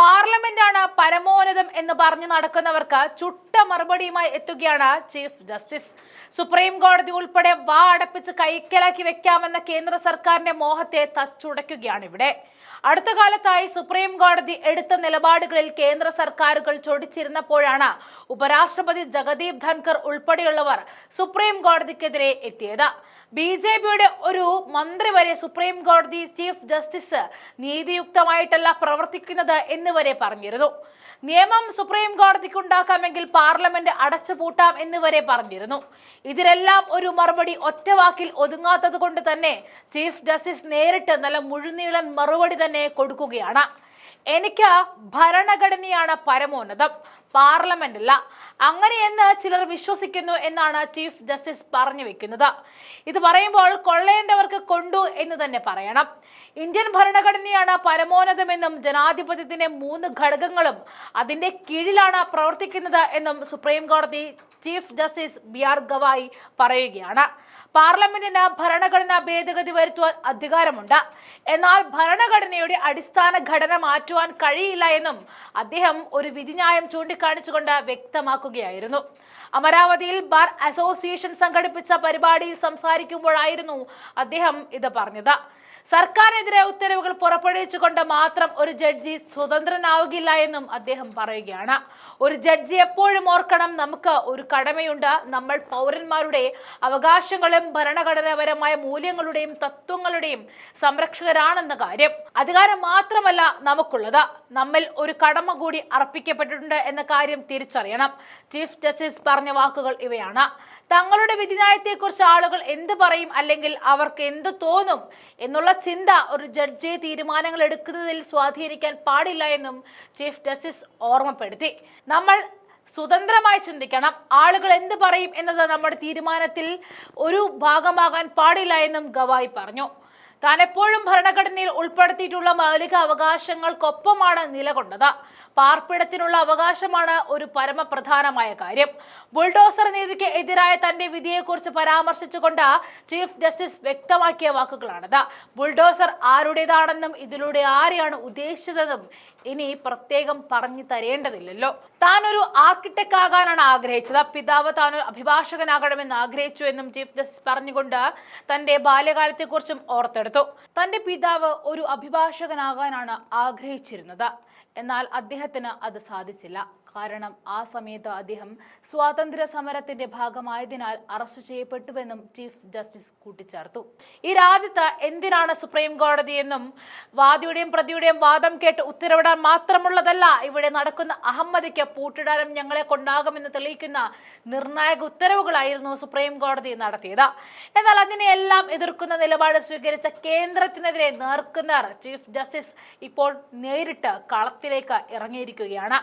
പാർലമെന്റാണ് പരമോന്നതം എന്ന് പറഞ്ഞു നടക്കുന്നവർക്ക് ചുട്ട മറുപടിയുമായി എത്തുകയാണ് ചീഫ് ജസ്റ്റിസ്. സുപ്രീം കോടതി ഉൾപ്പെടെ വാ അടപ്പിച്ച് കൈക്കലാക്കി വെക്കാമെന്ന കേന്ദ്ര സർക്കാരിന്റെ മോഹത്തെ തച്ചുടയ്ക്കുകയാണ് ഇവിടെ. അടുത്ത കാലത്തായി സുപ്രീം കോടതി എടുത്ത നിലപാടുകളിൽ കേന്ദ്ര സർക്കാരുകൾ ചൊടിച്ചിരുന്നപ്പോഴാണ് ഉപരാഷ്ട്രപതി ജഗദീപ് ധൻകർ ഉൾപ്പെടെയുള്ളവർ സുപ്രീം കോടതിക്കെതിരെ എത്തിയത്. ബി ജെ പിയുടെ ഒരു മന്ത്രി വരെ സുപ്രീം കോടതി ചീഫ് ജസ്റ്റിസ് നീതിയുക്തമായിട്ടല്ല പ്രവർത്തിക്കുന്നത് എന്ന് വരെ പറഞ്ഞിരുന്നു. നിയമം സുപ്രീം കോടതിക്ക് ഉണ്ടാക്കാമെങ്കിൽ പാർലമെന്റ് അടച്ചുപൂട്ടാം എന്ന് വരെ പറഞ്ഞിരുന്നു. ഇതിലെല്ലാം ഒരു മറുപടി ഒറ്റവാക്കിൽ ഒതുങ്ങാത്തത് കൊണ്ട് തന്നെ ചീഫ് ജസ്റ്റിസ് നേരിട്ട് നല്ല മുഴുനീളൻ മറുപടി തന്നെ കൊടുക്കുകയാണ്. എനിക്ക് ഭരണഘടനയാണ് പരമോന്നതം. പാർലമെന്റ് അല്ല. അങ്ങനെയെന്ന് ചിലർ വിശ്വസിക്കുന്നു എന്നാണ് ചീഫ് ജസ്റ്റിസ് പറഞ്ഞു വെക്കുന്നത്. ഇത് പറയുമ്പോൾ കൊള്ളേണ്ടവർക്ക് കൊണ്ടു എന്ന് തന്നെ പറയണം. ഇന്ത്യൻ ഭരണഘടനയാണ് പരമോന്നതമെന്നും ജനാധിപത്യത്തിന്റെ മൂന്ന് ഘടകങ്ങളും അതിന്റെ കീഴിലാണ് പ്രവർത്തിക്കുന്നത് എന്നും സുപ്രീം കോടതി chief justice B R Gavai പറയുകയാണ്. പാർലമെന്റിന് ഭരണഘടനാ ഭേദഗതി വരുത്തുവാൻ അധികാരമുണ്ട്. എന്നാൽ ഭരണഘടനയുടെ അടിസ്ഥാന ഘടന മാറ്റുവാൻ കഴിയില്ല എന്നും അദ്ദേഹം ഒരു വിധിന്യായം ചൂണ്ടിക്കാണിച്ചുകൊണ്ട് വ്യക്തമാക്കുകയായിരുന്നു. അമരാവതിയിൽ ബാർ അസോസിയേഷൻ സംഘടിപ്പിച്ച പരിപാടിയിൽ സംസാരിക്കുമ്പോഴായിരുന്നു അദ്ദേഹം ഇത് പറഞ്ഞത്. സർക്കാരിനെതിരെ ഉത്തരവുകൾ പുറപ്പെടുവിച്ചുകൊണ്ട് മാത്രം ഒരു ജഡ്ജി സ്വതന്ത്രനാവുകയില്ല എന്നും അദ്ദേഹം പറയുകയാണ്. ഒരു ജഡ്ജി എപ്പോഴും ഓർക്കണം നമുക്ക് ഒരു കടമയുണ്ട്. നമ്മൾ പൗരന്മാരുടെ അവകാശങ്ങളും ഭരണഘടനാപരമായ മൂല്യങ്ങളുടെയും തത്വങ്ങളുടെയും സംരക്ഷകരാണെന്ന കാര്യം. അധികാരം മാത്രമല്ല നമുക്കുള്ളത്. നമ്മിൽ ഒരു കടമ കൂടി അർപ്പിക്കപ്പെട്ടിട്ടുണ്ട് എന്ന കാര്യം തിരിച്ചറിയണം. ചീഫ് ജസ്റ്റിസ് പറഞ്ഞ വാക്കുകൾ ഇവയാണ്. തങ്ങളുടെ വിധിന്യായത്തെക്കുറിച്ച് ആളുകൾ എന്ത് പറയും? അല്ലെങ്കിൽ അവർക്ക് എന്ത് തോന്നും? എന്നുള്ള ചിന്ത ഒരു ജഡ്ജി തീരുമാനങ്ങൾ എടുക്കുന്നതിൽ സ്വാധീനിക്കാൻ പാടില്ല എന്നും ചീഫ് ജസ്റ്റിസ് ഓർമ്മപ്പെടുത്തി. നമ്മൾ സ്വതന്ത്രമായി ചിന്തിക്കണം. ആളുകൾ എന്ത് പറയും എന്നത് നമ്മുടെ തീരുമാനത്തിൽ ഒരു ഭാഗമാകാൻ പാടില്ല എന്നും ഗവായി പറഞ്ഞു. താൻ എപ്പോഴും ഭരണഘടനയിൽ ഉൾപ്പെടുത്തിയിട്ടുള്ള മൗലിക അവകാശങ്ങൾക്കൊപ്പമാണ് നിലകൊണ്ടത്. പാർപ്പിടത്തിനുള്ള അവകാശമാണ് ഒരു പരമപ്രധാനമായ കാര്യം. ബുൾഡോസർ നീതിക്ക് എതിരായ തന്റെ വിധിയെക്കുറിച്ച് പരാമർശിച്ചുകൊണ്ട് ചീഫ് ജസ്റ്റിസ് വ്യക്തമാക്കിയ വാക്കുകളാണിത്. ബുൾഡോസർ ആരുടേതാണെന്നും ഇതിലൂടെ ആരെയാണ് ഉദ്ദേശിച്ചതെന്നും ഇനി പ്രത്യേകം പറഞ്ഞു തരേണ്ടതില്ലല്ലോ. താൻ ഒരു ആർക്കിടെക്ട് ആകാനാണ് ആഗ്രഹിച്ചത്. പിതാവ് താൻ ഒരു അഭിഭാഷകനാകണമെന്ന് ആഗ്രഹിച്ചു എന്നും ചീഫ് ജസ്റ്റിസ് പറഞ്ഞുകൊണ്ട് തന്റെ ബാല്യകാലത്തെക്കുറിച്ചും ഓർത്തെടുത്തു. തന്റെ പിതാവ് ഒരു അഭിഭാഷകനാകാനാണ് ആഗ്രഹിച്ചിരുന്നത്. എന്നാൽ അദ്ദേഹത്തിന് അത് സാധിച്ചില്ല. കാരണം ആ സമയത്ത് അദ്ദേഹം സ്വാതന്ത്ര്യ സമരത്തിന്റെ ഭാഗമായതിനാൽ അറസ്റ്റ് ചെയ്യപ്പെട്ടുവെന്നും ചീഫ് ജസ്റ്റിസ് കൂട്ടിച്ചേർത്തു. ഈ രാജ്യത്ത് എന്തിനാണ് സുപ്രീം കോടതി എന്നും വാദിയുടെയും പ്രതിയുടെയും വാദം കേട്ട് ഉത്തരവിടാൻ മാത്രമുള്ളതല്ല ഇവിടെ നടക്കുന്ന അഹമ്മദിക്ക് പൂട്ടിടാനും ഞങ്ങളെ കൊണ്ടാകുമെന്ന് തെളിയിക്കുന്ന നിർണായക ഉത്തരവുകളായിരുന്നു സുപ്രീം കോടതി നടത്തിയത്. എന്നാൽ അതിനെയെല്ലാം എതിർക്കുന്ന നിലപാട് സ്വീകരിച്ച കേന്ദ്രത്തിനെതിരെ നേർക്കുനേർ ചീഫ് ജസ്റ്റിസ് ഇപ്പോൾ നേരിട്ട് കളത്തിലേക്ക് ഇറങ്ങിയിരിക്കുകയാണ്.